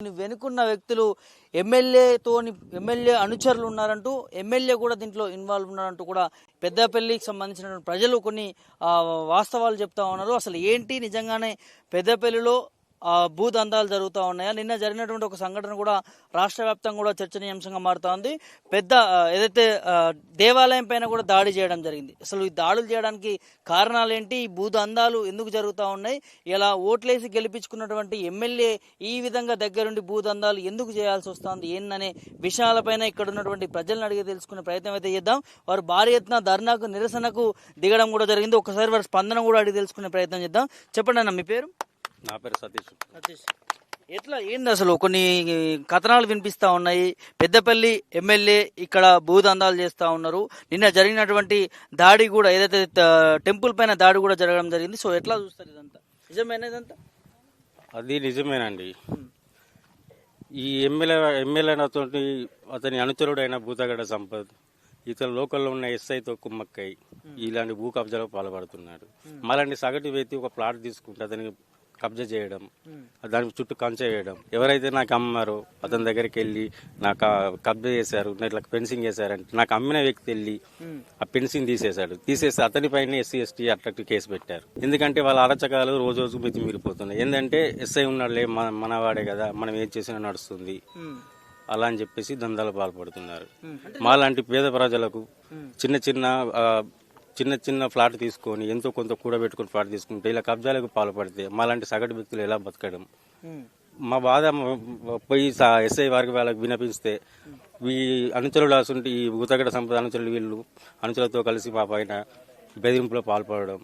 వెనుకున్న వ్యక్తులు ఎమ్మెల్యేతోని ఎమ్మెల్యే అనుచరులు ఉన్నారంటూ ఎమ్మెల్యే కూడా దీంట్లో ఇన్వాల్వ్ ఉన్నారంటూ కూడా పెద్దపల్లికి సంబంధించిన ప్రజలు కొన్ని వాస్తవాలు చెప్తా ఉన్నారు. అసలు ఏంటి నిజంగానే పెద్దపల్లిలో భూదందాలు జరుగుతూ ఉన్నాయా? నిన్న జరిగినటువంటి ఒక సంఘటన కూడా రాష్ట్ర వ్యాప్తంగా కూడా చర్చనీయాంశంగా మారుతా ఉంది. పెద్ద ఏదైతే దేవాలయం పైన కూడా దాడి చేయడం జరిగింది. అసలు ఈ దాడులు చేయడానికి కారణాలు ఏంటి ఈ భూదందాలు ఎందుకు జరుగుతూ ఉన్నాయి? ఇలా ఓట్లేసి గెలిపించుకున్నటువంటి ఎమ్మెల్యే ఈ విధంగా దగ్గరుండి భూదందాలు ఎందుకు చేయాల్సి వస్తుంది? ఏందనే విషయాలపైన ఇక్కడ ఉన్నటువంటి ప్రజలను అడిగి తెలుసుకునే ప్రయత్నం అయితే చేద్దాం. వారు భారీ ఎత్తున ధర్నాకు నిరసనకు దిగడం కూడా జరిగింది. ఒకసారి వారి స్పందన కూడా అడిగి తెలుసుకునే ప్రయత్నం చేద్దాం. చెప్పండి అన్న మీ పేరు? నా పేరు సతీష్. సతీష్. ఎట్లా ఏంది అసలు? కొన్ని కథనాలు వినిపిస్తా ఉన్నాయి. పెద్దపల్లి ఎమ్మెల్యే ఇక్కడ భూదందాలు చేస్తా ఉన్నారు. నిన్న జరిగినటువంటి దాడి కూడా ఏదైతే టెంపుల్ పైన దాడి కూడా జరగడం జరిగింది. సో ఎట్లా చూస్తారు ఇదంతా? నిజమేనా ఇదంతా? అది నిజమేనండి. ఈ ఎమ్మెల్యే ఎమ్మెల్యేతో అతని అనుచరుడైన భూతగడ సంపత్ ఇతను లోకల్లో ఉన్న ఎస్ఐతో కుమ్మక్కై ఇలాంటి భూ కబ్జాలకు పాల్పడుతున్నాడు మళ్ళీ సగటు వ్యక్తి ఒక ప్లాట్ తీసుకుంటే అతనికి కబ్జా చేయడం దానికి చుట్టూ కంచె వేయడం. ఎవరైతే నాకు అమ్మారో అతని దగ్గరికి వెళ్ళి నాకు కబ్జా చేశారు ఇట్లా ఫెన్సింగ్ చేశారంటే నాకు అమ్మిన వ్యక్తి వెళ్ళి ఆ ఫెన్సింగ్ తీసేశాడు. తీసేసి అతని పైన ఎస్సీ ఎస్టీ అట్రాక్టివ్ కేసు పెట్టారు. ఎందుకంటే వాళ్ళ అరచకాలు రోజు రోజు మితి మీరిపోతున్నాయి ఏంటంటే ఎస్ఐ ఉన్నాడులే మన మనవాడే కదా మనం ఏం చేసినా నడుస్తుంది. అలా అని చెప్పేసి దందాలు పాల్పడుతున్నారు. మాలాంటి పేద ప్రజలకు చిన్న చిన్న చిన్న చిన్న ఫ్లాట్ తీసుకొని ఎంతో కొంత కూడబెట్టుకుని ఫ్లాట్ తీసుకుంటే ఇలా కబ్జాలకు పాల్పడితే మాలాంటి సగటు వ్యక్తులు ఎలా బతకడం? మా బాధ పోయి ఎస్ఐ వారికి వాళ్ళకి వినిపిస్తే ఈ అనుచరులు అసంటి ఈ భూతగడ సంపద అనుచరులు వీళ్ళు అనుచరులతో కలిసి మా పైన బెదిరింపులో పాల్పడడం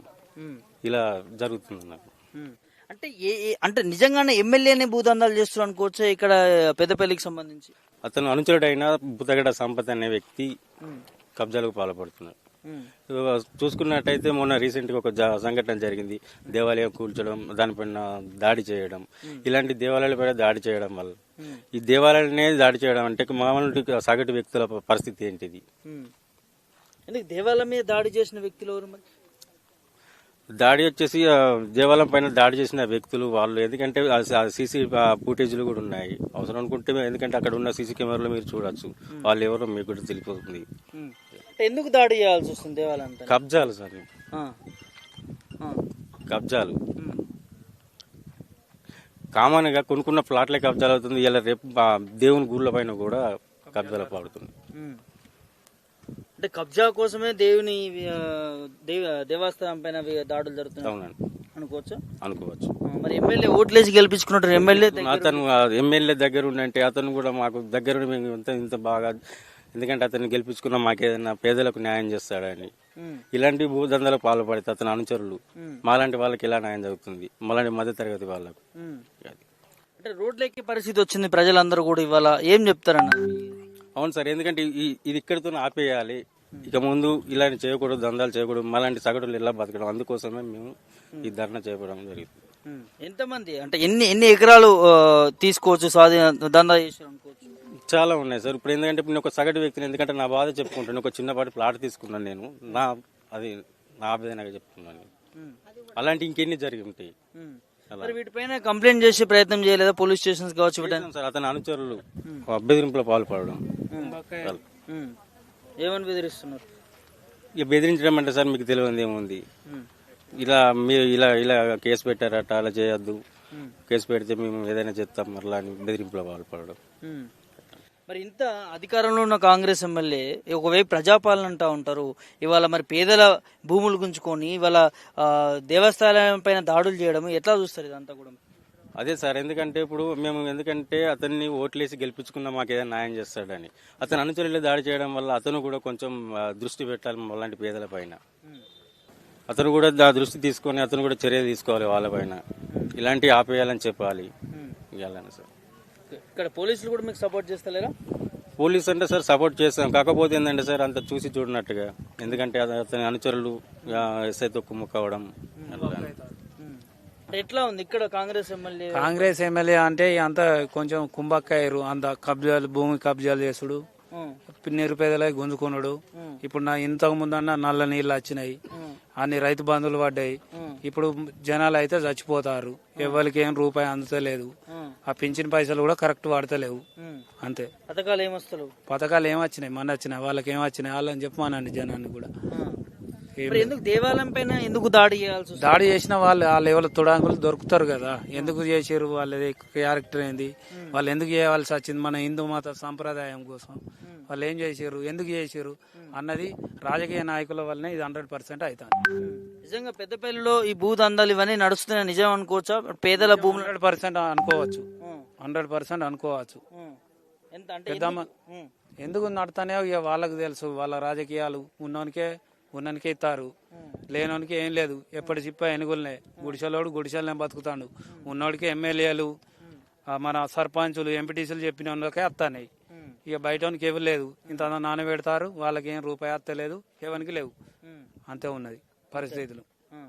ఇలా జరుగుతుంది నాకు. అంటే ఏ అంటే నిజంగానే ఎమ్మెల్యేనే భూదందాలు చేస్తున్నారు అనుకోవచ్చు ఇక్కడ పెద్దపల్లికి సంబంధించి? అతను అనుచరుడైన భూతగడ సంపద అనే వ్యక్తి కబ్జాలకు పాల్పడుతున్నాడు. చూసుకున్నట్టయితే మొన్న రీసెంట్గా ఒక జ- సంఘటన జరిగింది. దేవాలయం కూల్చడం దానిపైన దాడి చేయడం. ఇలాంటి దేవాలయాలపైన దాడి చేయడం వల్ల. ఈ దేవాలయాలనే దాడి చేయడం అంటే మామూలు సగటు వ్యక్తుల పరిస్థితి ఏంటిది? దేవాలయం మీద దాడి చేసిన వ్యక్తులు ఎవరు మరి? దాడి వచ్చేసి దేవాలయం పైన దాడి చేసిన వ్యక్తులు వాళ్ళు. ఎందుకంటే సీసీ ఫుటేజ్లు కూడా ఉన్నాయి. అవసరం అనుకుంటే ఎందుకంటే అక్కడ ఉన్న సీసీ కెమెరాలో మీరు చూడొచ్చు. వాళ్ళు ఎవరో మీకు కూడా తెలిపోతుంది ఎందుకు దాడి చేయాల్సి వస్తుంది దేవాలయం? కబ్జాలు సార్. కబ్జాలు. కామన్గా కొనుక్కున్న ప్లాట్లే కబ్జాలు అవుతుంది. ఇలా రేపు దేవుని గుళ్ళ పైన కూడా కబ్జాలు పాడుతుంది. అంటే కబ్జా కోసమే దేవుని దేవస్థానం పైన దాడులు జరుగుతున్నాయి అవునండి. అనుకోవచ్చు? అనుకోవచ్చు. మరి ఎమ్మెల్యే ఓట్లేసి గెలిపించుకున్నట్టు ఎమ్మెల్యే అతను ఎమ్మెల్యే దగ్గర ఉండంటే అతను కూడా మాకు దగ్గర మేము ఇంత ఇంత బాగా ఎందుకంటే అతన్ని గెలిపించుకున్న మాకేదైనా పేదలకు న్యాయం చేస్తాడని ఇలాంటి భూదందాలకు పాల్పడితే అతని అనుచరులు. మాలాంటి వాళ్ళకి ఎలా న్యాయం జరుగుతుంది? మాలాంటి మధ్య తరగతి వాళ్ళకు. అంటే రోడ్లెక్కే పరిస్థితి వచ్చింది ప్రజలందరూ కూడా ఇవాళ. ఏం చెప్తారన్న? అవును సార్ ఎందుకంటే ఈ ఇది ఇక్కడితో ఆపేయాలి. ఇక ముందు ఇలాంటి చేయకూడదు దందాలు చేయకూడదు మాలాంటి సగటులు ఎలా బతకడం? అందుకోసమే మేము ఈ ధర్నా చేయడం జరిగింది. ఎంతమంది? అంటే ఎన్ని ఎన్ని ఎకరాలు తీసుకోవచ్చు స్వాధీన దందా చేశారు అనుకోవచ్చు? చాలా ఉన్నాయి సార్. ఇప్పుడు ఎందుకంటే ఇప్పుడు నేను ఒక సగటు వ్యక్తిని ఎందుకంటే నా బాధ చెప్పుకుంటాను ఒక చిన్నపాటి ప్లాట్ తీసుకున్నాను నేను. నా అది నా ఆవేదనగా చెప్తున్నాను అలాంటి ఇంకెన్ని జరిగి ఉంటాయి? మరి వీటిపైన కంప్లైంట్ చేసే ప్రయత్నం చేయలేదా? పోలీస్ స్టేషన్స్ కావచ్చు చేశాం సార్ అతని అనుచరులు బెదిరింపులో పాల్పడడం. ఏమని బెదిరిస్తున్నారు? ఇక బెదిరించడం అంటే సార్ మీకు తెలియదు ఏముంది? ఇలా మీరు ఇలా ఇలా కేసు పెట్టారట అలా చేయొద్దు. కేసు పెడితే మేము ఏదైనా చేస్తాం మరలా అని బెదిరింపులో పాల్పడడం. మరి ఇంత అధికారంలో ఉన్న కాంగ్రెస్ ఎమ్మెల్యే ఒకవైపు ప్రజాపాలన అంటా ఉంటారు ఇవాళ మరి పేదల భూములు గుంజుకొని ఇవాళ దేవస్థానం పైన దాడులు చేయడం ఎట్లా చూస్తారు ఇదంతా కూడా? అదే సార్ ఎందుకంటే ఇప్పుడు మేము ఎందుకంటే అతన్ని ఓట్లేసి గెలిపించుకున్నా మాకు ఏదైనా న్యాయం చేస్తాడని. అతను అనుచరులు దాడి చేయడం వల్ల అతను కూడా కొంచెం దృష్టి పెట్టాలి అలాంటి పేదల పైన. అతను కూడా దా దృష్టి తీసుకొని అతను కూడా చర్య తీసుకోవాలి వాళ్ళ పైన. ఇలాంటివి ఆపేయాలని చెప్పాలి. ఇవ్వాలని సార్. ఇక్కడ పోలీసులు కూడా మీకు సపోర్ట్ చేస్తలేరా? పోలీస్ అంటే సార్ సపోర్ట్ చేస్తాం. కాకపోతే ఏంటంటే సార్ అంత చూసి చూడనట్టుగా. ఎందుకంటే అత- అతని అనుచరులు కుమ్ముకోవడం అట్లా. అంటే ఎట్లా ఉంది ఇక్కడ కాంగ్రెస్ ఎమ్మెల్యే? కాంగ్రెస్ ఎమ్మెల్యే అంటే అంత కొంచెం కుంభక్కయ్యారు అంత కబ్జాలు భూమి కబ్జాలు చేసుడు. నిరుపేదలై గుంజుకున్నాడు. ఇప్పుడు నా ఇంతకు ముందన్న నల్ల నీళ్ళు వచ్చినాయి. అన్ని రైతు బంధువులు పడ్డాయి. ఇప్పుడు జనాలు అయితే చచ్చిపోతారు. ఎవరికి ఏం రూపాయి అందుతలేదు. ఆ పింఛన్ పైసలు కూడా కరెక్ట్ పడతలేవు ఉమ్. అంతే. పథకాలు ఏమొస్తలేవు పథకాలు ఏం వచ్చినాయి? మన వచ్చినాయి. వాళ్ళకి ఏం వచ్చినాయి? వాళ్ళని చెప్పమానండి జనాన్ని కూడా. ఎందుకు దేవాలయం పైన ఎందుకు దాడి చేయాల్సి? దాడి చేసిన వాళ్ళు వాళ్ళ ఎవరు తుడాంగులు దొరుకుతారు కదా. ఎందుకు చేసారు వాళ్ళది క్యారెక్టర్ ఏంది? వాళ్ళు ఎందుకు చేయవలసి వచ్చింది? మన హిందూ మత సంప్రదాయం కోసం. వాళ్ళు ఏం చేసారు ఎందుకు చేసారు అన్నది రాజకీయ నాయకుల వల్లనే ఇది హండ్రెడ్ పర్సెంట్ అవుతుంది. నిజంగా పెద్దపల్లిలో ఈ భూదందాలు ఇవన్నీ నడుస్తున్నాయి నిజం అనుకోవచ్చా? పేదల భూములు హండ్రెడ్ పర్సెంట్ అనుకోవచ్చు. హండ్రెడ్ పర్సెంట్ అనుకోవచ్చు. ఎంత అంటే ఎందుకు? నడతానే ఇక వాళ్ళకి తెలుసు. వాళ్ళ రాజకీయాలు ఉన్నోనికే ఉన్నోనికే ఇస్తారు. లేనోనికి ఏం లేదు. ఎప్పటి చిప్ప ఎనుగులనే. గుడిసెలోడు గుడిసెలనే బతుకుతాడు. ఉన్నోడికి ఎమ్మెల్యేలు మన సర్పంచులు ఎంపీటీసీలు చెప్పిన వాళ్ళకే వస్తాయి ఇక బయటోనికి ఎవరు లేదు. ఇంత నానబెడతారు వాళ్ళకి ఏం రూపాయి వస్తలేదు ఎవరికి లేవు. అంతే ఉన్నది పరిస్థితులు.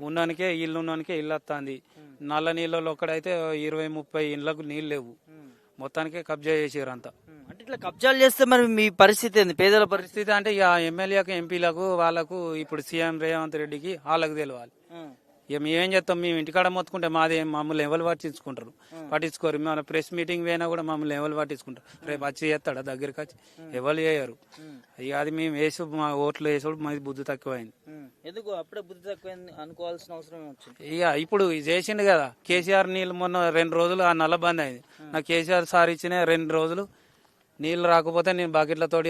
ఉన్నోనికే ఇల్లు ఉన్నోనికే ఇల్లు వస్తుంది. నల్ల నీళ్ళలో ఒక్కడైతే ఇరవై ముప్పై ఇళ్ళకు నీళ్ళు లేవు. మొత్తానికే కబ్జా చేసారు అంతా. అంటే ఇట్లా కబ్జాలు చేస్తే మరి మీ పరిస్థితి ఏంది? పేదల పరిస్థితి అంటే ఇక ఎమ్మెల్యేకు ఎంపీలకు వాళ్ళకు ఇప్పుడు సీఎం రేవంత్ రెడ్డికి వాళ్ళకు తెలియాలి ఇక మేమేం చేస్తాం? మేము ఇంటికాడ మొత్తుకుంటే మాది మమ్మల్ని ఎవరు పట్టించుకుంటారు? పట్టించుకోరు. మన ప్రెస్ మీటింగ్ పోయినా కూడా మమ్మల్ని ఎవరు పట్టించుకుంటారు? రేపు వచ్చి చేస్తాడా? దగ్గరికి వచ్చి ఎవరు చేయరు. ఇక అది మేము వేసు మా ఓట్లు వేసుడు మాది బుద్ధి తక్కువైంది. ఎందుకు? అప్పుడే బుద్ధి తక్కువైంది అనుకోవాల్సిన అవసరం ఇక ఇప్పుడు చేసిండు కదా. కేసీఆర్ నీళ్ళు మొన్న రెండు రోజులు ఆ నల్ల బంద్ అయింది. నాకు కేసీఆర్ సార్ ఇచ్చిన రెండు రోజులు నీళ్ళు రాకపోతే నేను బకెట్లతోటి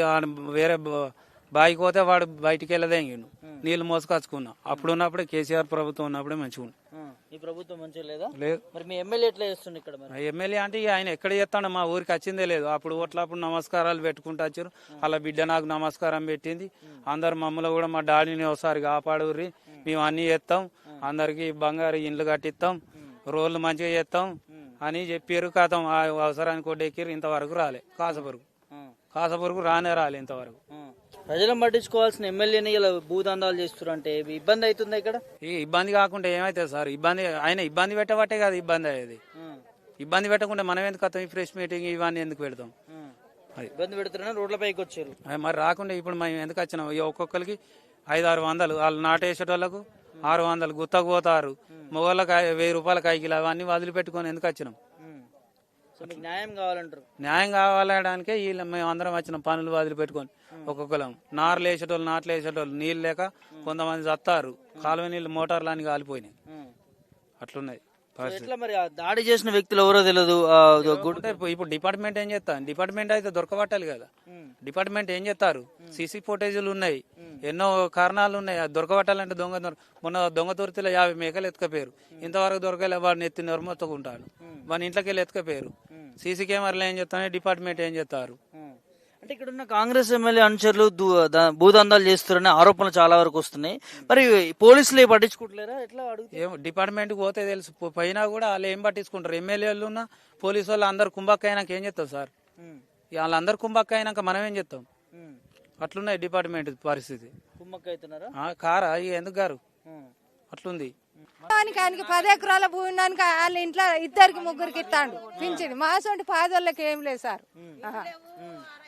వేరే బ- బాయికి పోతే వాడు బయటికి వెళ్ళదేంగిండు నీళ్ళు మోసుకొచ్చుకున్నా. అప్పుడు ఉన్నప్పుడే కేసీఆర్ ప్రభుత్వం ఉన్నప్పుడే మంచిగా ఉంది ఉమ్, ఈ ప్రభుత్వం మంచిగా లేదా? లేదు. మరి మీ ఎమ్మెల్యే ఎట్లా చేస్తుండే ఇక్కడ మరి? ఎమ్మెల్యే అంటే ఇక ఆయన ఎక్కడ చేస్తాడు మా ఊరికి వచ్చిందే లేదు. అప్పుడు ఓట్లప్పుడు నమస్కారాలు పెట్టుకుంటూ వచ్చారు. అలా బిడ్డ నాకు నమస్కారం పెట్టింది. అందరు మమ్మల్ని కూడా మా డాడీని ఒకసారి కాపాడుర్రి. మేము అన్ని చేస్తాం అందరికి బంగారు ఇండ్లు కట్టిస్తాం రోడ్లు మంచిగా చేస్తాం అని చెప్పారు కథం. ఆ అవసరానికి కొట్టెక్కిరు ఇంతవరకు రాలే. కాసపురుగు. కాసపురుగు రానే రాలే ఇంతవరకు. ప్రజలను పట్టించుకోవాల్సిన ఎమ్మెల్యేని ఇలా భూదందాలు చేస్తున్నారు అంటే ఇబ్బంది అవుతుందా ఇక్కడ? ఈ ఇబ్బంది కాకుండా ఏమైతుంది సార్? ఇబ్బంది ఆయన ఇబ్బంది పెట్టబట్టే కదా ఇబ్బంది అయ్యేది. ఇబ్బంది పెట్టకుండా మనం ఎందుకు వస్తాం ఈ ఫ్రెష్ మీటింగ్ ఇవన్నీ ఎందుకు పెడతాం. ఇబ్బంది పెడుతున్నా రోడ్ల పైకి వచ్చారు. మరి రాకుండా ఇప్పుడు మేము ఎందుకు వచ్చినాం? ఇక ఒక్కొక్కరికి ఐదు ఆరు వందలు వాళ్ళు నాటేసేటోళ్ళకు ఆరు వందలు గుత్తకు పోతారు. మొగోళ్ళకి వెయ్యి రూపాయల కాయికిలు అవన్నీ వదిలిపెట్టుకొని ఎందుకు వచ్చినాం? న్యాయం కావాలంటారు. న్యాయం కావాలడానికే వీళ్ళు మేము అందరం వచ్చిన పనులు వదిలిపెట్టుకొని ఒక్కొక్కలం. నార్లు వేసేటోళ్ళు నాట్లు వేసేటోళ్ళు నీళ్ళు లేక కొంతమంది చత్తారు. కాలువ నీళ్ళు మోటార్లు అని కాలిపోయినాయి. అట్లున్నది ఎట్లా మరి ఆ దాడి చేసిన వ్యక్తులు ఎవరో తెలియదు ఇప్పుడు- డిపార్ట్మెంట్ ఏం చేస్తా డిపార్ట్మెంట్ అయితే దొరకబట్టాలి కదా. డిపార్ట్మెంట్ ఏం చేస్తారు? సీసీ ఫుటేజీలు ఉన్నాయి. ఎన్నో కారణాలు ఉన్నాయి. దొరకబట్టాలంటే దొంగ మొన్న దొంగ తొరితిలో యాభై మేకలు ఎత్తుకపోయారు. ఇంతవరకు దొరకలే వాడిని ఎత్తి నొరమొత్తుకుంటాను వాడిని ఇంట్లోకి వెళ్ళి ఎత్తుకపోయారు. సీసీ కెమెరాలు ఏం చేస్తాను డిపార్ట్మెంట్ ఏం చేస్తారు. అంటే ఇక్కడ ఉన్న కాంగ్రెస్ ఎమ్మెల్యే అనుచరులు దు- ద- భూదందాలు చేస్తున్నారనే ఆరోపణలు చాలా వరకు వస్తున్నాయి. మరి పోలీసులు ఏం పట్టించుకుంటలేరా? ఎట్లా అడుగుతారు? ఏం డిపార్ట్మెంట్కి పోతే తెలుసు. పో- పోయినా కూడా వాళ్ళు ఏం పట్టించుకుంటారు? ఎమ్మెల్యేలు ఉన్న పోలీసు వాళ్ళు అందరు కుంభక్క అయినాక ఏం చేస్తాం సార్? వాళ్ళందరూ కుంభక్క అయినాక మనం ఏం చేస్తాం. అట్లున్నాయి డిపార్ట్మెంట్ పరిస్థితి. కుమ్మక్క అవుతున్నారా ఆ, కారా? ఇక ఎందుకు గారు? అట్లుంది. దానికి ఆయనకి పది ఎకరాల భూమి దానికి వాళ్ళ ఇంట్లో ఇద్దరికి ముగ్గురికి ఇస్తాడు. పింఛన్. మా సొంటి పాదోళ్ళకి ఏం లేదు సార్.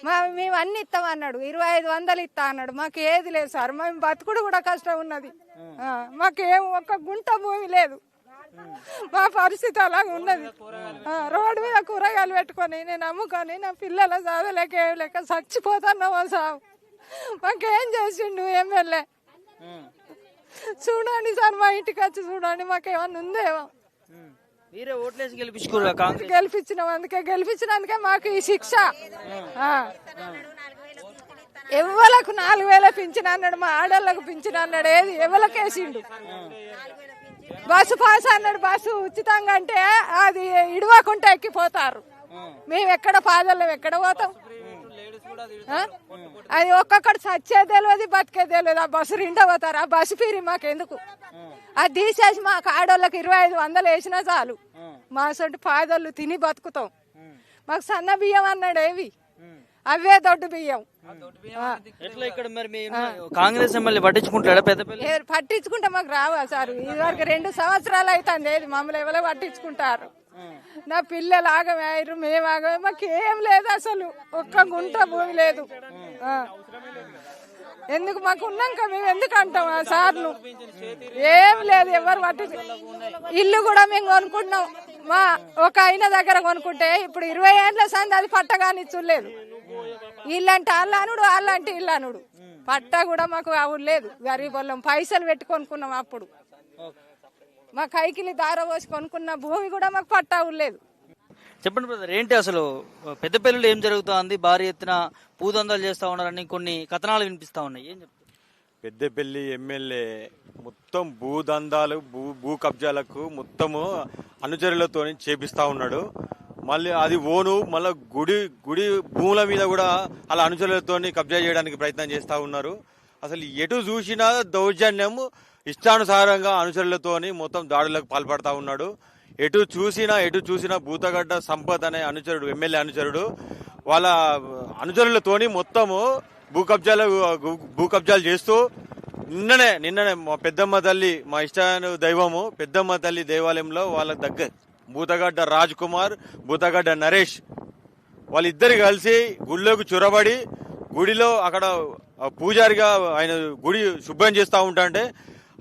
మా మేము అన్ని ఇస్తాం అన్నాడు. ఇరవై ఐదు వందలు ఇస్తా అన్నాడు. మాకు ఏది లేదు సార్. మేము బతుకుడు కూడా కష్టం ఉన్నది. మాకేం ఒక్క గుంట భూమి లేదు. మా పరిస్థితి అలాగ ఉన్నది. ఆ, రోడ్డు మీద కూరగాయలు పెట్టుకొని నేను అమ్ముకొని నా పిల్లల చదవలేక ఏం లేక చచ్చిపోతున్నామో సావు మాకేం చేసిండు ఎమ్మెల్యే? చూడండి సార్ మా ఇంటికి వచ్చి చూడండి మాకేమన్నా ఉందేమో. మీరే ఓట్లేసి గెలిపించుకోరు కాంగ్రెస్ గెలిపించినాం అందుకే గెలిపించినందుకే మాకు ఈ శిక్ష. ఎవలకు నాలుగు వేల పింఛన్ అన్నాడు మా ఆడోళ్ళకు పింఛన్ అన్నాడు ఏది ఎవరికి వేసిండు బస్సు పాస్ అన్నాడు బస్సు ఉచితంగా అంటే అది ఇడవకుండా ఎక్కిపోతారు మేము ఎక్కడ పాదల్లో ఎక్కడ పోతాం? అది ఒక్కొక్కటి చచ్చేది తెలియదు బతికేది తెలియదు ఆ బస్సు నిండా పోతారు. ఆ బస్సు ఫీరి మాకెందుకు? అది తీసేసి మాకు ఆడోళ్ళకి ఇరవై ఐదు వందలు వేసినా చాలు. మా సొంటి పాదోళ్ళు తిని బతుకుతాం. మాకు సన్న బియ్యం అన్నాడు ఏవి? అవే దొడ్డు బియ్యం. ఆ. ఎట్లా ఇక్కడ మరి మీ కాంగ్రెస్ ఎమ్మెల్యే పట్టించుకుంటాడా ఏ- పట్టించుకుంటే మాకు రావా సార్. ఇదివరకు రెండు సంవత్సరాలు అవుతుంది. మమ్మల్ని ఎవరో పట్టించుకుంటారు. నా పిల్లలు ఆగమయ్యారు మేము ఆగమే మాకు ఏం లేదు అసలు. ఒక్క గుంట భూమి లేదు. ఎందుకు మాకు ఉన్నాక మేము ఎందుకు అంటాం ఆ సార్ను? ఏం లేదు ఎవరు పట్టి ఇల్లు కూడా మేము కొనుక్కుంటున్నాం మా ఒక ఆయన దగ్గర కొనుక్కుంటే ఇప్పుడు ఇరవై ఏళ్ళ సంది అది పట్టగాని చూడలేదు ఇల్లంటే అల్లానుడు అల్లంటే ఇల్లానుడు. పట్ట కూడా మాకు అవును లేదు. గరీబ్ వాళ్ళం పైసలు పెట్టుకొనుకున్నాం అప్పుడు. మా కైకిలి దార పోసి కొనుక్కున్న భూమి కూడా మాకు పట్ట లేదు చెప్పండి బ్రదర్ ఏంటి అసలు పెద్దపల్లిలో ఏం జరుగుతోంది? భారీ ఎత్తున పూదందాలు చేస్తా ఉన్నారని కొన్ని కథనాలు వినిపిస్తా ఉన్నాయి. ఏం చెప్తారు? పెద్దపల్లి ఎమ్మెల్యే మొత్తం భూదందాలు భూ భూ కబ్జాలకు మొత్తము అనుచరులతో చేపిస్తా ఉన్నాడు. మళ్ళీ అది ఓను మళ్ళీ గుడి గుడి భూముల మీద కూడా అలా అనుచరులతో కబ్జా చేయడానికి ప్రయత్నం చేస్తా ఉన్నారు. అసలు ఎటు చూసినా దౌర్జన్యం ఇష్టానుసారంగా అనుచరులతోని మొత్తం దాడులకు పాల్పడతా ఉన్నాడు. ఎటు చూసినా ఎటు చూసినా భూతగడ్డ సంపత్ అనే అనుచరుడు ఎమ్మెల్యే అనుచరుడు. వాళ్ళ అనుచరులతోని మొత్తము భూ కబ్జాలు భూ కబ్జాలు చేస్తూ నిన్ననే నిన్ననే మా పెద్దమ్మ తల్లి మా ఇష్టాను దైవము పెద్దమ్మ తల్లి దేవాలయంలో వాళ్ళ దగ్గర భూతగడ్డ రాజ్ కుమార్ భూతగడ్డ నరేష్ వాళ్ళిద్దరు కలిసి గుళ్ళోకి చొరబడి గుడిలో అక్కడ పూజారిగా ఆయన గుడి శుభ్రం చేస్తూ ఉంటాంటే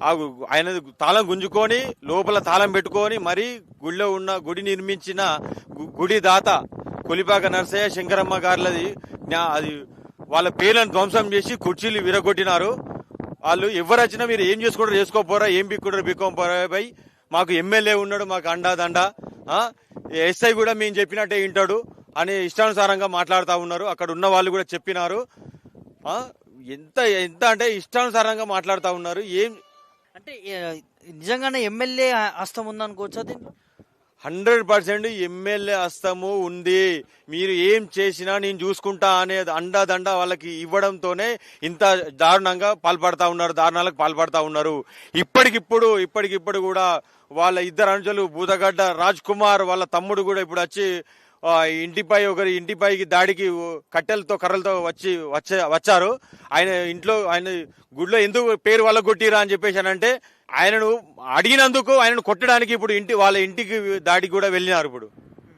ఆ ఆయన తాళం గుంజుకొని లోపల తాళం పెట్టుకొని మరీ గుడిలో ఉన్న గుడి నిర్మించిన గు- గుడి దాత కొలిపాక నరసయ్య శంకరమ్మ గారులది అది వాళ్ళ పేర్లను ధ్వంసం చేసి కుర్చీలు విరగొట్టినారు. వాళ్ళు ఎవరు వచ్చినా మీరు ఏం చేసుకుంటారు చేసుకోపోరా ఏం బిక్కుంటారు బిక్కోపోరా పై మాకు ఎమ్మెల్యే ఉన్నాడు మాకు అండా దండ. ఎస్ఐ కూడా మేము చెప్పినట్టే వింటాడు అని ఇష్టానుసారంగా మాట్లాడుతూ ఉన్నారు. అక్కడ ఉన్న వాళ్ళు కూడా చెప్పినారు. ఎంత ఎంత అంటే ఇష్టానుసారంగా మాట్లాడుతూ ఉన్నారు. ఏం అంటే నిజంగానే ఎమ్మెల్యే హస్తం ఉందనుకోవచ్చా దీంట్లో హండ్రెడ్ పర్సెంట్ ఎమ్మెల్యే హస్తము ఉంది. మీరు ఏం చేసినా నేను చూసుకుంటా అనే అండాదండ వాళ్ళకి ఇవ్వడంతోనే ఇంత దారుణంగా పాల్పడతా ఉన్నారు దారుణాలకు పాల్పడతా ఉన్నారు. ఇప్పటికిప్పుడు ఇప్పటికిప్పుడు కూడా వాళ్ళ ఇద్దరు అనుచరులు బూదగడ్డ రాజ్ కుమార్ వాళ్ళ తమ్ముడు కూడా ఇప్పుడు వచ్చి ఇంటిపై ఒకరి ఇంటిపైకి దాడికి కట్టెలతో కర్రలతో వచ్చి వచ్చే వచ్చారు. ఆయన ఇంట్లో ఆయన గుడిలో ఎందుకు పేరు వాళ్ళ కొట్టిరా అని చెప్పేసి అంటే ఆయనను అడిగినందుకు ఆయనను కొట్టడానికి ఇప్పుడు ఇంటి వాళ్ళ ఇంటికి దాడికి కూడా వెళ్ళినారు ఇప్పుడు.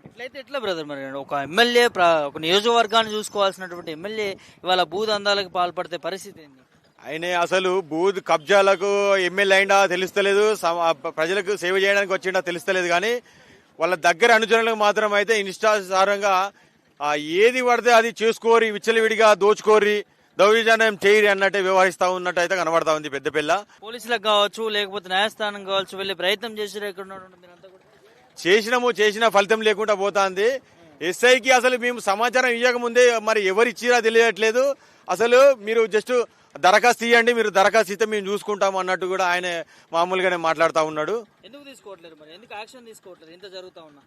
ఇట్లయితే ఎట్లా బ్రదర్ మరి? ఒక ఎమ్మెల్యే ఒక నియోజకవర్గాన్ని చూసుకోవాల్సినటువంటి ఎమ్మెల్యే ఇవాళ భూదందాలకు పాల్పడితే పరిస్థితి ఏంది? ఆయన అసలు బూత్ కబ్జాలకు ఎమ్మెల్యే అయినా తెలుస్తలేదు ప్రజలకు సేవ చేయడానికి వచ్చిండా తెలుస్తలేదు కానీ వాళ్ళ దగ్గర అనుచరులకు మాత్రం అయితే ఇష్టానుసారంగా ఆ, ఏది పడితే అది చేసుకోరి విచ్చలవిడిగా దోచుకోరి దౌర్జన్యం చేయరి అన్నట్టే వ్యవహరిస్తా ఉన్నట్టు అయితే కనబడతా ఉంది పెద్ద పిల్ల. పోలీసులకు కావచ్చు లేకపోతే న్యాయస్థానం కావచ్చు వెళ్ళే ప్రయత్నం చేసిరు ఎక్కడ కూడా. చేసినాము చేసిన ఫలితం లేకుండా పోతాంది. ఎస్ఐకి అసలు మేము సమాచారం ఇవ్వకముందే మరి ఎవరు ఇచ్చిరా తెలియట్లేదు. అసలు మీరు జస్ట్ దరఖాస్తు ఇవ్వండి మీరు దరఖాస్తు ఇస్తే మేము చూసుకుంటాం అన్నట్టు కూడా ఆయన మామూలుగానే మాట్లాడుతూ ఉన్నాడు. ఎందుకు తీసుకోవట్లేదు మరి? ఎందుకు యాక్షన్ తీసుకోవట్లేదు? ఇంత జరుగుతా ఉన్నా?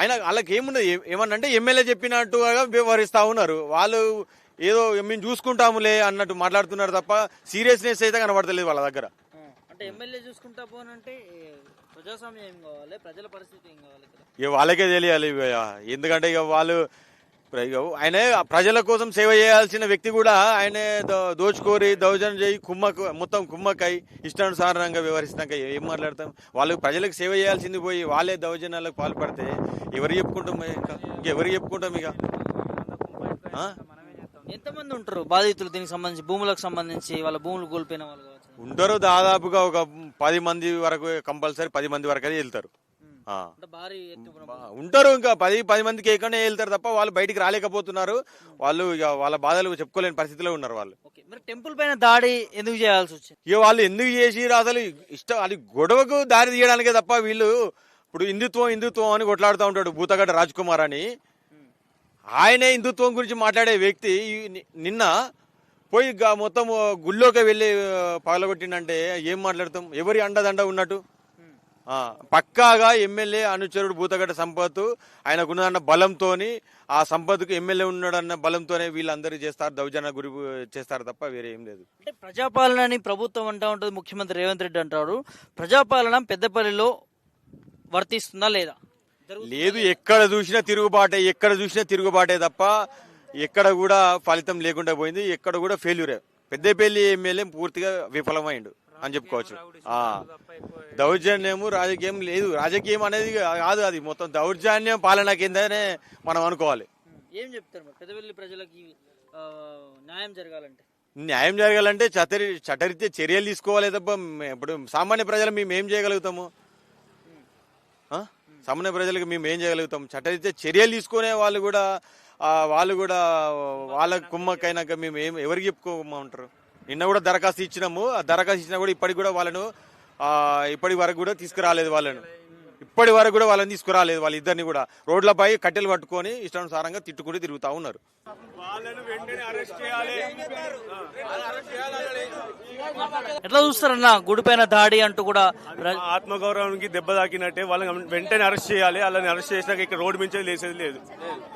ఆయన వాళ్ళకి ఏమున్నది? ఏమన్నంటే ఎమ్మెల్యే చెప్పినట్టుగా వ్యవహరిస్తా ఉన్నారు. వాళ్ళు ఏదో మేము చూసుకుంటాములే అన్నట్టు మాట్లాడుతున్నారు తప్ప సీరియస్నెస్ అయితే కనబడతలేదు వాళ్ళ దగ్గర. అంటే ఎమ్మెల్యే చూసుకుంటా పోనంటే ప్రజాస్వామ్యం ఏం కావాలి? ప్రజల పరిస్థితి ఏం కావాలి ఇక వాళ్ళకే తెలియాలి. ఎందుకంటే ఇక వాళ్ళు ఆయన ప్రజల కోసం సేవ చేయాల్సిన వ్యక్తి కూడా ఆయన దోచుకోరి దౌర్జన్యం చేయి కుమ్మకు మొత్తం కుమ్మకై ఇష్టానుసారంగా వ్యవహరిస్తున్నాక ఏం మాట్లాడతాం? వాళ్ళు ప్రజలకు సేవ చేయాల్సింది పోయి వాళ్ళే దౌర్జన్యాలకు పాల్పడితే ఎవరు చెప్పుకుంటాం ఇంకా? ఇంకెవరు చెప్పుకుంటాం ఇక? ఎంతమంది ఉంటారు బాధితులు దీనికి సంబంధించి భూములకు సంబంధించి వాళ్ళ భూములు కోల్పోయిన వాళ్ళు ఉంటారు దాదాపుగా ఒక పది మంది వరకు కంపల్సరీ పది మంది వరకు వెళ్తారు. ఉంటారు ఇంకా పది పది మందికి ఎక్కడనే వెళ్తారు తప్ప వాళ్ళు బయటికి రాలేకపోతున్నారు. వాళ్ళు ఇక వాళ్ళ బాధలు చెప్పుకోలేని పరిస్థితిలో ఉన్నారు వాళ్ళు. మరి టెంపుల్ పైన దాడి ఎందుకు చేయాల్సి వచ్చింది? ఇక వాళ్ళు ఎందుకు చేసి అసలు? ఇష్టం అది గొడవకు దారి తీయడానికే తప్ప వీళ్ళు ఇప్పుడు హిందుత్వం హిందుత్వం అని కొట్లాడుతూ ఉంటాడు భూతగడ్డ రాజ్ కుమార్ అని. ఆయనే హిందుత్వం గురించి మాట్లాడే వ్యక్తి నిన్న పోయి మొత్తం గుళ్ళోకి వెళ్ళి ఆ, పగలగొట్టిండంటే ఏం మాట్లాడతాం? ఎవరి అండదండ ఉన్నట్టు? పక్కాగా ఎమ్మెల్యే అనుచరుడు భూతగడ్డ సంపత్ ఆయనకున్న బలంతోని ఆ సంపత్కు ఎమ్మెల్యే ఉన్నాడన్న బలంతోనే వీళ్ళందరూ చేస్తారు దౌర్జన్య గురి చేస్తారు తప్ప వేరే ఏం లేదు. అంటే ప్రజాపాలనని ప్రభుత్వం అంటా ఉంటుంది ముఖ్యమంత్రి రేవంత్ రెడ్డి అంటారు ప్రజాపాలన పెద్దపల్లిలో వర్తిస్తుందా లేదా? లేదు ఎక్కడ చూసినా తిరుగుబాటే ఎక్కడ చూసినా తిరుగుబాటే తప్ప ఎక్కడ కూడా ఫలితం లేకుండా పోయింది ఎక్కడ కూడా ఫెయిల్యూరే పెద్దపల్లి ఎమ్మెల్యే పూర్తిగా విఫలమైండు. అని చెప్పుకోవచ్చు. ఆ. దౌర్జన్యము రాజకీయం లేదు. రాజకీయం అనేది కాదు అది. మొత్తం దౌర్జన్యం పాలన కిందనే మనం అనుకోవాలి. ఏం చెప్తారు పెద్దపల్లి ప్రజలకి ఆ, న్యాయం జరగాలంటే? న్యాయం జరగాలంటే చట్టరి చట్టరీత్యా చర్యలు తీసుకోవాలి తప్ప ఇప్పుడు సామాన్య ప్రజలు మేము ఏం చేయగలుగుతాము? ఆ? సామాన్య ప్రజలకు మేము ఏం చేయగలుగుతాం? చట్టరీత్యా చర్యలు తీసుకునే వాళ్ళు కూడా ఆ, వాళ్ళు కూడా వాళ్ళ కుమ్మక్కైనాక మేము ఏం ఎవరికి చెప్పుకోమంటారు? నిన్న కూడా దరఖాస్తు ఇచ్చినాము. ఆ దరఖాస్తు ఇచ్చినా కూడా ఇప్పటికి కూడా వాళ్ళను ఇప్పటి వరకు కూడా తీసుకురాలేదు వాళ్ళను. ఇప్పటి వరకు కూడా వాళ్ళని తీసుకురాలేదు వాళ్ళ ఇద్దరిని కూడా. రోడ్లపై కట్టెలు పట్టుకొని ఇష్టానుసారంగా తిట్టుకుంటూ తిరుగుతూ ఉన్నారు. ఎట్లా చూస్తారన్న? గుడిపైన దాడి అంటూ కూడా ఆత్మగౌరవానికి దెబ్బ తాకినట్టే వాళ్ళని వెంటనే అరెస్ట్ చేయాలి. వాళ్ళని అరెస్ట్ చేసినాక ఇక్కడ రోడ్డు మించి లేసేది లేదు.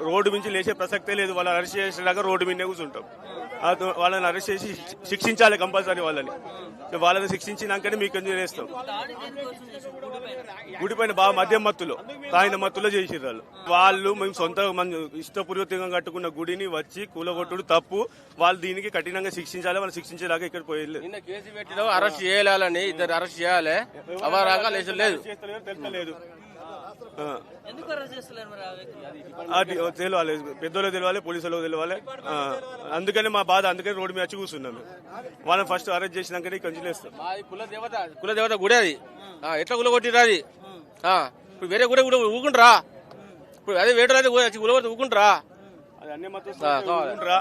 రోడ్డు మించి లేచే ప్రసక్తే లేదు. వాళ్ళని అరెస్ట్ చేసినాక రోడ్డు మీదనే కూర్చుంటాం. వాళ్ళని అరెస్ట్ చేసి శిక్షించాలి కంపల్సరీ వాళ్ళని. వాళ్ళని శిక్షించినాకనే మీకు ఎందుకు చేస్తాం? గుడి పైన బాగా మద్యం మత్తులో తాగిన మత్తులో చేసిర్రు వాళ్ళు. వాళ్ళు మేము సొంత మన ఇష్టపూర్వకంగా కట్టుకున్న గుడిని వచ్చి కూలగొట్టుడు తప్పు. వాళ్ళు దీనికి కఠినంగా శిక్షించాలి వాళ్ళు శిక్షించేలాగా ఇక్కడ పోయేది నిన్న కేసు పెట్టిన అరెస్ట్ చేయాలని ఇద్దరు అరెస్ట్ చేయాలి. అవారాగా లేదు. తెలుస్తలేదు. తెలియాలి. పెద్దోళ్ళు తెలియాలి పోలీసులకు తెలియాలి. అందుకని మా బాధ అందుకని రోడ్డు మీద వచ్చి కూర్చున్నాం. వాళ్ళని ఫస్ట్ అరెస్ట్ చేసినాకనే కంచిలేస్తాం మాది కుల దేవత కుల దేవత గుడి అది. ఆ, ఎట్లా కుల కొట్టిరా అది? ఆ, ఇప్పుడు వేరే గుడి కూడా ఊకుంటారా ఇప్పుడు అదే కుల కొట్టి ఊకుంటారా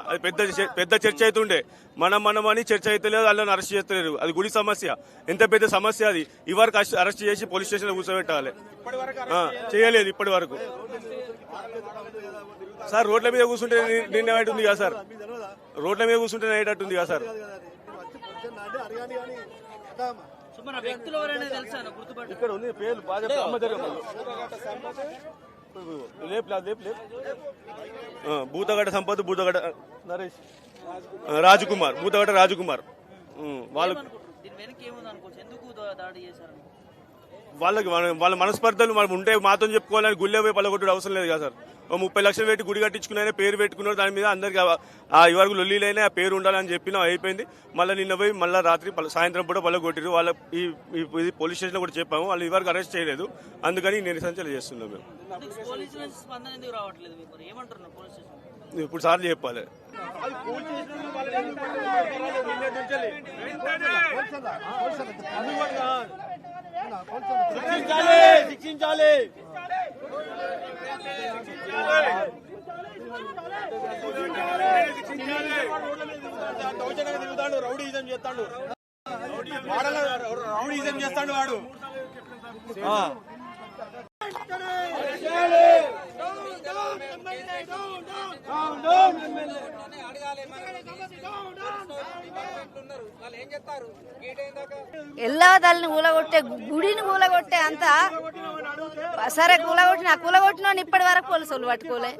అది పెద్ద చర్చ- పెద్ద చర్చ అవుతుండే మనం మనం అని చర్చ అయితే లేదు వాళ్ళని అరెస్ట్ చేస్తలేరు. అది గుడి సమస్య. ఎంత పెద్ద సమస్య అది? ఈ వరకు అరెస్ట్ చేసి పోలీస్ స్టేషన్ కూర్చోబెట్టాలి. చేయలేదు. ఇప్పటి వరకు. సార్ రోడ్ల మీద కూర్చుంటే నిన్న నైట్ ఉంది కదా సార్? రోడ్ల మీద కూర్చుంటే నైట్ అట్టుంది కదా సార్? ఇక్కడ ఉంది పేర్లు బాగా లేపు లేపు లేపు బూతగడ్డ సంపత్ బూతగడ్డ నరేష్. రాజకుమార్ బూతగడ్డ రాజకుమార్. వాళ్ళు వాళ్ళకి వాళ్ళ- వాళ్ళ మనస్పర్ధలు మనం ఉంటే మాతో చెప్పుకోవాలని గుళ్ళే పోయి పల్లగొట్టుడు అవసరం లేదు కదా సార్. ఓ ముప్పై లక్షలు పెట్టి గుడి కట్టించుకున్న పేరు పెట్టుకున్నారు. దాని మీద అందరికి ఆ- ఇవరకు లొల్లిలైనా ఆ పేరు ఉండాలని చెప్పినా అయిపోయింది. మళ్ళీ నిన్న పోయి మళ్ళీ రాత్రి సాయంత్రం పూట పల్లగొట్టిరు వాళ్ళ ఈ ఇది పోలీస్ స్టేషన్ కూడా చెప్పాము. వాళ్ళు ఇవరకు అరెస్ట్ చేయలేదు. అందుకని నిరసన చేస్తున్నాం మేము. ఎందుకు పోలీసుల నుంచి ఇప్పుడు సార్లు చెప్పాలి రౌడీజం చేస్తాడు రౌడీజం చేస్తాడు వాడు ఎల్లవదల్ని కూలగొట్టే గుడిని కూలగొట్టే అంత సరే కూలగొట్టిన కూలగొట్టిన ఇప్పటి వరకు పోలీసులు పట్టుకోలే.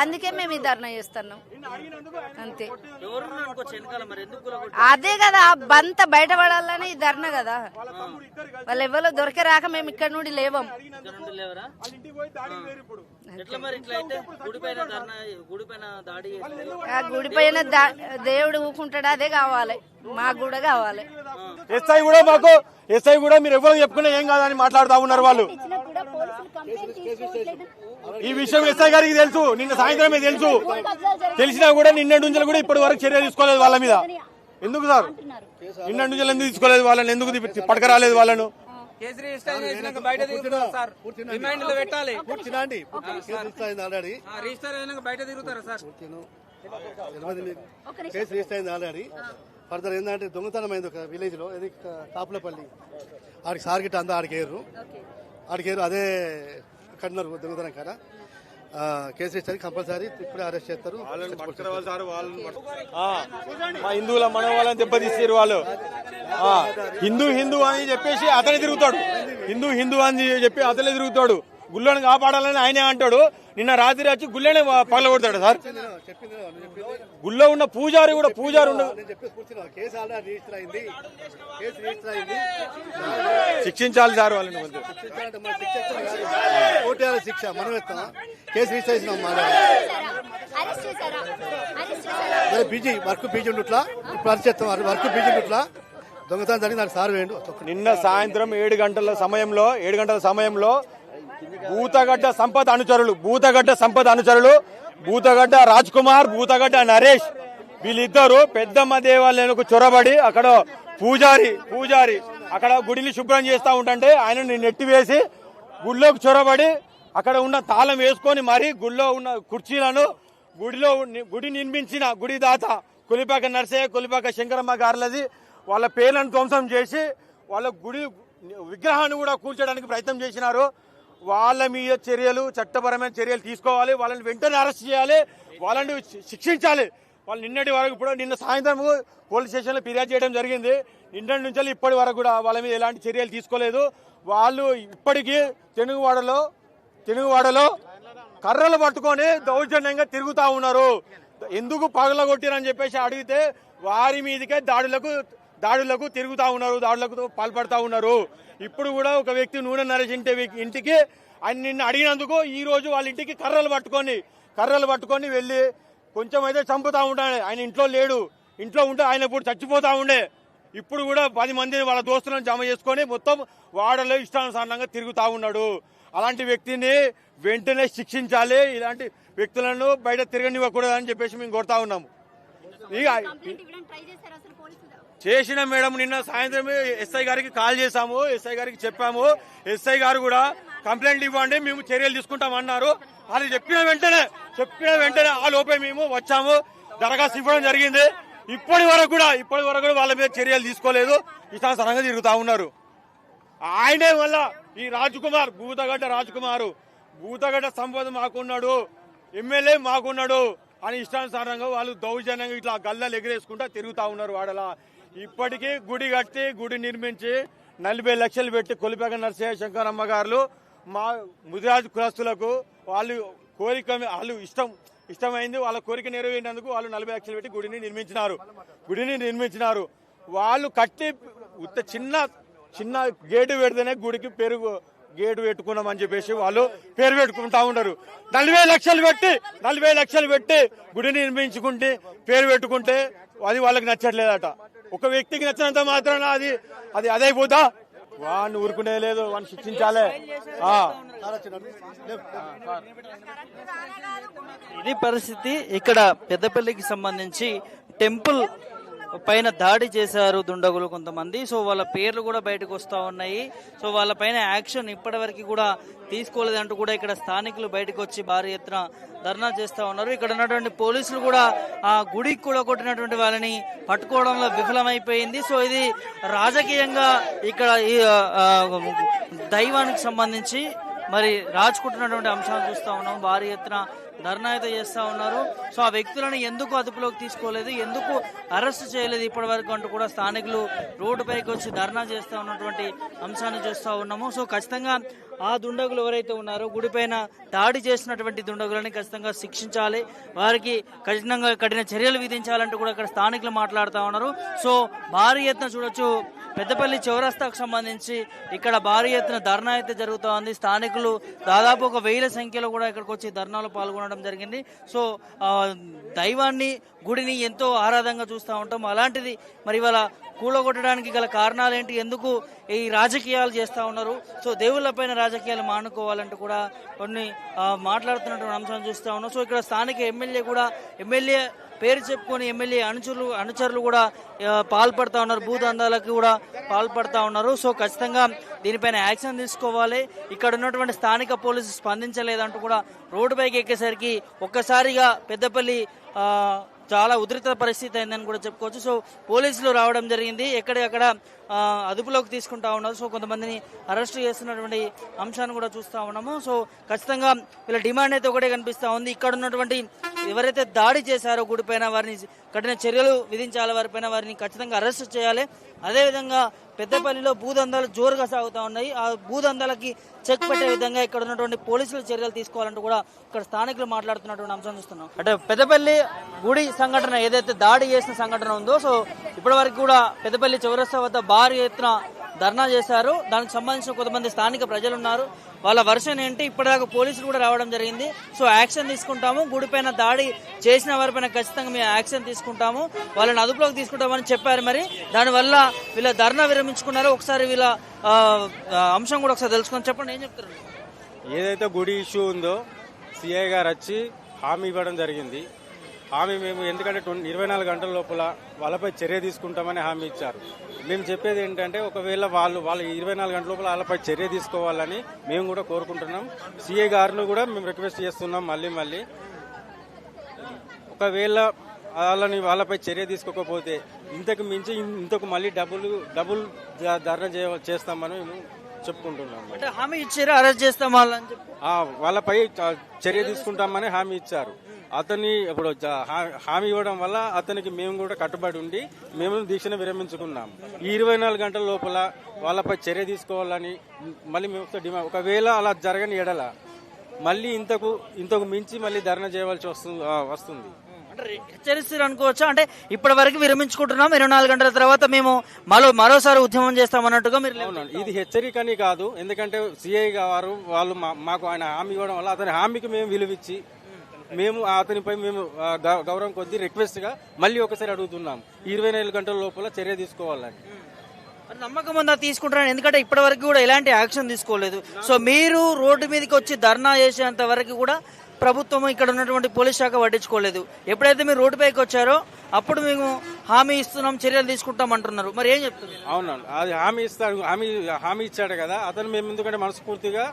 అందుకే మేము ఈ ధర్నా చేస్తున్నాం. అంతే? అదే కదా ఆ బంత బయటపడాలని ఈ ధర్నా కదా. వాళ్ళు ఎవరో దొరికే రాక మేము ఇక్కడ నుండి లేవం. గుడిపైన దేవుడు ఊకుంటాడు? అదే కావాలి. మాకు కూడా కావాలి. ఎస్ఐ కూడా మాకు ఎస్ఐ కూడా మీరు ఎవరు చెప్పుకున్నా ఏం కాదని మాట్లాడుతా ఉన్నారు వాళ్ళు. ఈ విషయం ఎస్ఐ గారికి తెలుసు నిన్న సాయంత్రమే తెలుసు. తెలిసినా కూడా నిన్నటి నుంచి కూడా ఇప్పటి వరకు చర్య తీసుకోలేదు వాళ్ళ మీద. ఎందుకు సార్? నిన్నటి నుంచి ఎందుకు తీసుకోలేదు వాళ్ళని? ఎందుకు పడకరాలేదు వాళ్ళను? కేసు రిజిస్టర్ చేసినాక బయట తిరుగుతారు సార్? రిమైండ్లో పెట్టాలి. ఆల్రెడీ. ఆ, రిజిస్టర్ అయినాక బయట తిరుగుతారా సార్? కేసు రిజిస్టర్ అయింది ఆల్రెడీ. ఫర్దర్ ఏంటంటే దొంగతనం అయింది ఒక విలేజ్లో ఇది కాపులపల్లి. ఆడికి సార్ గిట్ట అంతా ఆడికి ఏరు. ఆడికి ఏరు అదే కన్నారు దొంగతనం కదా కేసు రిజిస్టర్ కంపల్సరీ ఇప్పుడే అరెస్ట్ చేస్తారు. ఆ, మా హిందువుల మన వాళ్ళని దెబ్బతీస్తారు వాళ్ళు. ఆ, హిందూ హిందూ అని చెప్పేసి అతనే తిరుగుతాడు. హిందూ హిందూ అని చెప్పి అతనే తిరుగుతాడు. గుళ్ళని కాపాడాలని ఆయనే అంటాడు. నిన్న రాత్రి వచ్చి గుళ్ళనే పగలగొడతాడు సార్. గుళ్ళో ఉన్న పూజారి కూడా పూజారి ఉండదు. నేను చెప్పేసి కూర్చున్నా కేసు ఆల్రెడీ రిజిస్టర్ అయింది కేసు రిజిస్టర్ అయింది శిక్షించాలి సార్ వాళ్ళని. శిక్ష మన కేసు రిజిస్టర్ చేసినాం బిజీ వర్క్ బిజీ ఉండుట్లా? ఇప్పుడు అరెస్ట్ చేస్తాం. వర్క్ బిజీ ఉండుట్లా? దొంగతనం జరిగింది సార్ వేయండు. నిన్న సాయంత్రం ఏడు గంటల సమయంలో ఏడు గంటల సమయంలో భూతగడ్డ సంపద అనుచరులు భూతగడ్డ సంపద అనుచరులు భూతగడ్డ రాజ్ కుమార్ భూతగడ్డ నరేష్. వీళ్ళిద్దరు పెద్దమ్మ దేవాలయానికి చొరబడి అక్కడ పూజారి పూజారి అక్కడ గుడిని శుభ్రం చేస్తూ ఉంటుంటే ఆయనని నెట్టివేసి గుడిలోకి చొరబడి అక్కడ ఉన్న తాళం వేసుకొని మరి గుడిలో ఉన్న కుర్చీలను గుడిలో గుడి నిర్మించిన గుడి దాత కులిపాక నర్సయ్య కులిపాక శంకరమ్మ గారులది వాళ్ళ పేర్లను ధ్వంసం చేసి వాళ్ళ గుడి విగ్రహాన్ని కూడా కూల్చడానికి ప్రయత్నం చేసినారు. వాళ్ళ మీద చర్యలు చట్టపరమైన చర్యలు తీసుకోవాలి. వాళ్ళని వెంటనే అరెస్ట్ చేయాలి. వాళ్ళని శిక్షించాలి. వాళ్ళు నిన్నటి వరకు ఇప్పుడు నిన్న సాయంత్రం పోలీస్ స్టేషన్లో ఫిర్యాదు చేయడం జరిగింది. నిన్నటి నుంచి ఇప్పటి వరకు కూడా వాళ్ళ మీద ఎలాంటి చర్యలు తీసుకోలేదు. వాళ్ళు ఇప్పటికీ తెలుగువాడలో తెలుగువాడలో కర్రలు పట్టుకొని దౌర్జన్యంగా తిరుగుతూ ఉన్నారు. ఎందుకు పగలగొట్టిరని చెప్పేసి అడిగితే వారి మీదకే దాడులకు దాడులకు తిరుగుతా ఉన్నారు దాడులకు పాల్పడతా ఉన్నారు. ఇప్పుడు కూడా ఒక వ్యక్తి నూనె నరేష్ ఇంటి ఇంటికి ఆయన నిన్ను అడిగినందుకు ఈ రోజు వాళ్ళ ఇంటికి కర్రలు పట్టుకొని కర్రలు పట్టుకొని వెళ్ళి కొంచెం అయితే చంపుతా ఉంటాడు ఆయన ఇంట్లో లేడు. ఇంట్లో ఉంటే ఆయన ఇప్పుడు చచ్చిపోతా ఉండే. ఇప్పుడు కూడా పది మంది వాళ్ళ దోస్తులను జమ చేసుకొని మొత్తం వాడలో ఇష్టానుసారంగా తిరుగుతా ఉన్నాడు. అలాంటి వ్యక్తిని వెంటనే శిక్షించాలి. ఇలాంటి వ్యక్తులను బయట తిరగనివ్వకూడదు అని చెప్పేసి మేము కోరుతా ఉన్నాము. ఇక చేసిన మేడం నిన్న సాయంత్రం ఎస్ఐ గారికి కాల్ చేశాము ఎస్ఐ గారికి చెప్పాము. ఎస్ఐ గారు కూడా కంప్లైంట్ ఇవ్వండి మేము చర్యలు తీసుకుంటాం అన్నారు. వాళ్ళు చెప్పిన వెంటనే చెప్పిన వెంటనే ఆ లోపే మేము వచ్చాము. దరఖాస్తు ఇవ్వడం జరిగింది. ఇప్పటి వరకు కూడా ఇప్పటి వరకు కూడా వాళ్ళ మీద చర్యలు తీసుకోలేదు. ఇష్టానుసారంగా తిరుగుతా ఉన్నారు. ఆయనే వల్ల ఈ రాజ్కుమార్ భూతగడ్డ రాజ్కుమారు భూతగడ్డ సంపద మాకున్నాడు ఎమ్మెల్యే మాకున్నాడు అని ఇష్టానుసారంగా వాళ్ళు దౌర్జన్యంగా ఇట్లా గల్లలు ఎగిరేసుకుంటా తిరుగుతా ఉన్నారు వాడలా. ఇప్పటికీ గుడి కట్టి గుడి నిర్మించి నలభై లక్షలు పెట్టి కొలిపేక నరసింహ శంకరమ్మ గారు మా ముదిరాజు కులస్తులకు వాళ్ళు కోరిక వాళ్ళు ఇష్టం ఇష్టమైంది వాళ్ళ కోరిక నెరవేరినందుకు వాళ్ళు నలభై లక్షలు పెట్టి గుడిని నిర్మించినారు. గుడిని నిర్మించినారు. వాళ్ళు కట్టి ఉత్త చిన్న చిన్న గేటు పెడితేనే గుడికి పెరుగు గేటు పెట్టుకున్నామని చెప్పేసి వాళ్ళు పేరు పెట్టుకుంటా ఉండరు. నలభై లక్షలు పెట్టి నలభై లక్షలు పెట్టి గుడిని నిర్మించుకుంటే పేరు పెట్టుకుంటే అది వాళ్ళకి నచ్చట్లేదట. ఒక వ్యక్తికి నచ్చినంత మాత్రాన అది అది అదైపోతా. వాడిని ఊరుకునే లేదు వాడిని శిక్షించాలి. ఇది పరిస్థితి ఇక్కడ పెద్దపల్లికి సంబంధించి టెంపుల్ పైన దాడి చేశారు దుండగులు కొంతమంది. సో వాళ్ళ పేర్లు కూడా బయటకు వస్తూ ఉన్నాయి. సో వాళ్ళ పైన యాక్షన్ ఇప్పటివరకు కూడా తీసుకోలేదంటూ కూడా ఇక్కడ స్థానికులు బయటకు వచ్చి భారీ ఎత్తున ధర్నా చేస్తూ ఉన్నారు. ఇక్కడ ఉన్నటువంటి పోలీసులు కూడా ఆ గుడికి కూడా కొట్టినటువంటి వాళ్ళని పట్టుకోవడంలో విఫలమైపోయింది. సో ఇది రాజకీయంగా ఇక్కడ ఈ దైవానికి సంబంధించి మరి రాజుకుంటున్నటువంటి అంశాలు చూస్తూ ఉన్నాం. భారీ ఎత్తున ధర్నా అయితే చేస్తూ ఉన్నారు. సో ఆ వ్యక్తులను ఎందుకు అదుపులోకి తీసుకోలేదు? ఎందుకు అరెస్ట్ చేయలేదు ఇప్పటి వరకు అంటూ కూడా స్థానికులు రోడ్డుపైకి వచ్చి ధర్నా చేస్తూ ఉన్నటువంటి అంశాన్ని చూస్తూ ఉన్నాము. సో ఖచ్చితంగా ఆ దుండగులు ఎవరైతే ఉన్నారో గుడిపైన దాడి చేసినటువంటి దుండగులని ఖచ్చితంగా శిక్షించాలి. వారికి కఠినంగా కఠిన చర్యలు విధించాలంటూ కూడా అక్కడ స్థానికులు మాట్లాడుతూ ఉన్నారు. సో భారీ ఎత్తున చూడొచ్చు పెద్దపల్లి చౌరస్తాకు సంబంధించి ఇక్కడ భారీ ఎత్తున ధర్నా అయితే జరుగుతూ ఉంది స్థానికులు దాదాపు ఒక వేల సంఖ్యలో కూడా ఇక్కడికి వచ్చి ధర్నాలో పాల్గొనడం జరిగింది. సో దైవాన్ని గుడిని ఎంతో ఆరాధంగా చూస్తూ ఉంటాం. అలాంటిది మరి ఇవాళ కూలగొట్టడానికి గల కారణాలు ఏంటి ఎందుకు ఈ రాజకీయాలు చేస్తూ ఉన్నారు? సో దేవుళ్ళపైన రాజకీయాలు మానుకోవాలంటూ కూడా కొన్ని మాట్లాడుతున్నటువంటి అంశాలు చూస్తూ ఉన్నాం. సో ఇక్కడ స్థానిక ఎమ్మెల్యే కూడా ఎమ్మెల్యే పేరు చెప్పుకొని ఎమ్మెల్యే అనుచరులు అనుచరులు కూడా పాల్పడతా ఉన్నారు. భూదందాలకు కూడా పాల్పడతా ఉన్నారు. సో ఖచ్చితంగా దీనిపైన యాక్షన్ తీసుకోవాలి. ఇక్కడ ఉన్నటువంటి స్థానిక పోలీసు స్పందించలేదంటూ కూడా రోడ్డు పైకి ఎక్కేసరికి ఒక్కసారిగా పెద్దపల్లి చాలా ఉధృత పరిస్థితి అయిందని కూడా చెప్పుకోవచ్చు. సో పోలీసులు రావడం జరిగింది. ఎక్కడెక్కడ అదుపులోకి తీసుకుంటా ఉన్నారు. సో కొంతమందిని అరెస్ట్ చేస్తున్నటువంటి అంశాన్ని కూడా చూస్తా ఉన్నాము. సో ఖచ్చితంగా వీళ్ళ డిమాండ్ అయితే ఒకటే కనిపిస్తా ఉంది. ఇక్కడ ఉన్నటువంటి ఎవరైతే దాడి చేశారో గుడిపైన వారిని కఠిన చర్యలు విధించాలి వారిపైన వారిని ఖచ్చితంగా అరెస్ట్ చేయాలి. అదేవిధంగా పెద్దపల్లిలో భూదందాలు జోరుగా సాగుతా ఉన్నాయి. ఆ భూదందాలకి చెక్ పెట్టే విధంగా ఇక్కడ ఉన్నటువంటి పోలీసులు చర్యలు తీసుకోవాలంటూ కూడా ఇక్కడ స్థానికులు మాట్లాడుతున్నటువంటి అంశం చూస్తున్నాం. అంటే పెద్దపల్లి గుడి సంఘటన ఏదైతే దాడి చేసిన సంఘటన ఉందో సో ఇప్పటి వరకు కూడా పెద్దపల్లి చౌరస్తా వద్ద భారీ ఎత్తున ధర్నా చేశారు. దానికి సంబంధించిన కొంతమంది స్థానిక ప్రజలు ఉన్నారు వాళ్ళ వర్షన్ ఏంటి? ఇప్పటిదాకా పోలీసులు కూడా రావడం జరిగింది. సో యాక్షన్ తీసుకుంటాము. గుడిపైన దాడి చేసిన వారిపైన ఖచ్చితంగా మేము యాక్షన్ తీసుకుంటాము. వాళ్ళని అదుపులోకి తీసుకుంటామని చెప్పారు మరి. దానివల్ల వీళ్ళ ధర్నా విరమించుకున్నారు ఒకసారి వీళ్ళ అంశం కూడా ఒకసారి తెలుసుకొని చెప్పండి. ఏం చెప్తారు ఏదైతే గుడి ఇష్యూ ఉందో సిఐ గారు వచ్చి హామీ ఇవ్వడం జరిగింది. హామీ మేము ఎందుకంటే ట్వంటీ ఇరవై నాలుగు గంటల లోపల వాళ్ళపై చర్య తీసుకుంటామని హామీ ఇచ్చారు. మేము చెప్పేది ఏంటంటే ఒకవేళ వాళ్ళు వాళ్ళ ఇరవై నాలుగు గంటల లోపల వాళ్ళపై చర్య తీసుకోవాలని మేము కూడా కోరుకుంటున్నాం. సిఐ గారిని కూడా మేము రిక్వెస్ట్ చేస్తున్నాం మళ్ళీ మళ్ళీ. ఒకవేళ వాళ్ళని వాళ్ళపై చర్య తీసుకోకపోతే ఇంతకు మించి ఇంతకు మళ్ళీ డబ్బులు డబుల్ ధర్నా చేస్తామని మేము చెప్పుకుంటున్నాం. అంటే హామీ ఇచ్చారు? అరెస్ట్ చేస్తాం వాళ్ళని వాళ్ళపై చర్య తీసుకుంటామని హామీ ఇచ్చారు. అతన్ని ఇప్పుడు హామీ ఇవ్వడం వల్ల అతనికి మేము కూడా కట్టుబడి ఉండి మేము దీక్షను విరమించుకున్నాం ఈ ఇరవై నాలుగు గంటల లోపల వాళ్ళపై చర్య తీసుకోవాలని మళ్ళీ మేము డిమాండ్ ఒకవేళ అలా జరగని ఎడల మళ్ళీ ఇంతకు ఇంతకు మించి మళ్ళీ ధర్నా చేయవలసి వస్తుంది వస్తుంది. అంటే హెచ్చరిస్తారు అనుకోవచ్చా? అంటే ఇప్పటి వరకు విరమించుకుంటున్నాం ఇరవై నాలుగు గంటల తర్వాత మేము మరో మరోసారి ఉద్యమం చేస్తామన్నట్టుగా మీరు లేవు. అవునండి. ఇది హెచ్చరికని కాదు. ఎందుకంటే సిఐ గారు వాళ్ళు మాకు ఆయన హామీ ఇవ్వడం వల్ల అతని హామీకి మేము విలువిచ్చి మేము అతనిపై మేము గౌరవం కొద్దీ రిక్వెస్ట్గా మళ్ళీ ఒకసారి అడుగుతున్నాం. ఇరవై నాలుగు గంటల లోపల చర్య తీసుకోవాలని. మరి నమ్మకం ఉందా తీసుకుంటారని? ఎందుకంటే ఇప్పటి వరకు కూడా ఎలాంటి యాక్షన్ తీసుకోలేదు. సో మీరు రోడ్డు మీదకి వచ్చి ధర్నా చేసేంత వరకు కూడా ప్రభుత్వం ఇక్కడ ఉన్నటువంటి పోలీస్ శాఖ పట్టించుకోలేదు. ఎప్పుడైతే మీరు రోడ్డుపైకి వచ్చారో అప్పుడు మేము హామీ ఇస్తున్నాం చర్యలు తీసుకుంటాం అంటున్నారు. మరి ఏం చెప్తుంది అవునండి అది హామీ ఇస్తాడు హామీ హామీ ఇచ్చాడు కదా అతను మేము ఎందుకంటే మనస్ఫూర్తిగా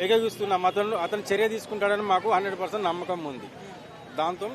ఏకీవిస్తున్నాం అతను అతను చర్య తీసుకుంటాడని మాకు హండ్రెడ్ నమ్మకం ఉంది. దాంతో